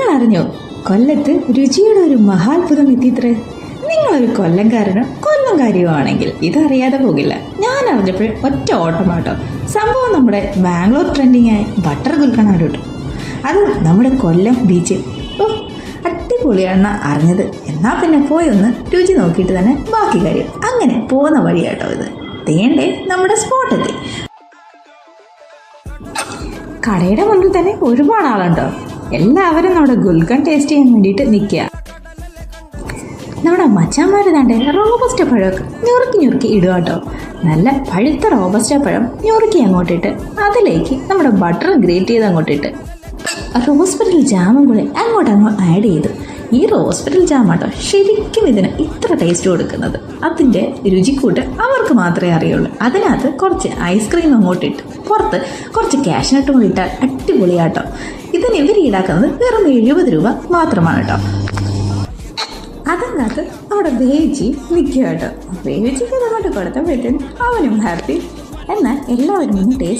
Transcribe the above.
നിങ്ങൾ അറിഞ്ഞോ കൊല്ലത്ത് രുചിയുടെ ഒരു മഹാത്ഭുതം എത്തിത്രേ നിങ്ങളൊരു കൊല്ലംകാരനോ കൊല്ലംകാരിയോ ആണെങ്കിൽ ഇതറിയാതെ പോകില്ല. ഞാൻ അറിഞ്ഞപ്പോഴും ഒറ്റ ഓട്ടമാട്ടോ. സംഭവം നമ്മുടെ ബാംഗ്ലൂർ ട്രെൻഡിങ് ആയ ബട്ടർ കുൽക്കണ കിട്ടും അത് നമ്മുടെ കൊല്ലം ബീച്ചിൽ ഓ അടിപൊളിയാണെന്ന് അറിഞ്ഞത്. എന്നാൽ പിന്നെ പോയി ഒന്ന് രുചി നോക്കിയിട്ട് തന്നെ ബാക്കി കാര്യം. അങ്ങനെ പോകുന്ന വഴിയാട്ടോ ഇത്. തേണ്ടേ നമ്മുടെ സ്പോട്ടെത്തി. കടയുടെ മുന്നിൽ തന്നെ ഒരുപാട് ആളുണ്ടോ? എല്ലാവരും നമ്മുടെ ഗുൽഖൻ ടേസ്റ്റ് ചെയ്യാൻ വേണ്ടിയിട്ട് നിൽക്കുക നമ്മുടെ മച്ചാന്മാർ താണ്ടെ റോബസ്റ്റ പഴമൊക്കെ ഞുറുക്കി ഞുറുക്കി ഇടുക കേട്ടോ നല്ല പഴുത്ത റോബസ്റ്റ പഴം ഞുറുക്കി അങ്ങോട്ടിട്ട് അതിലേക്ക് നമ്മുടെ ബട്ടർ ഗ്രേറ്റ് ചെയ്ത് അങ്ങോട്ടിട്ട്. റോസ്പെറ്റൽ ജാമും കൂടെ അങ്ങോട്ട് അങ്ങ് ആഡ് ചെയ്തു. ഈ റോസ്പിറ്റൽ ജാമാട്ടോ ശരിക്കും ഇതിന് ഇത്ര ടേസ്റ്റ് കൊടുക്കുന്നത്. അതിന്റെ രുചിക്കൂട്ട് അവർക്ക് മാത്രമേ അറിയുള്ളൂ. അതിനകത്ത് കുറച്ച് ഐസ്ക്രീം അങ്ങോട്ട് ഇട്ട് പുറത്ത് കുറച്ച് ക്യാഷിനട്ടും കൂടി ഇട്ടാൽ അടിപൊളിയാട്ടോ. ഇതിന് ഇവർ ഈടാക്കുന്നത് വെറും എഴുപത് രൂപ മാത്രമാണ് കേട്ടോ അതിനകത്ത് അവിടെ ബേജി നിൽക്കുക കേട്ടോ ബേജിക്ക് അങ്ങോട്ട് കൊടുത്തപ്പോഴത്തേനും അവനും ഹാപ്പി എന്നാൽ എല്ലാവരും ഒന്ന് ടേസ്റ്റ്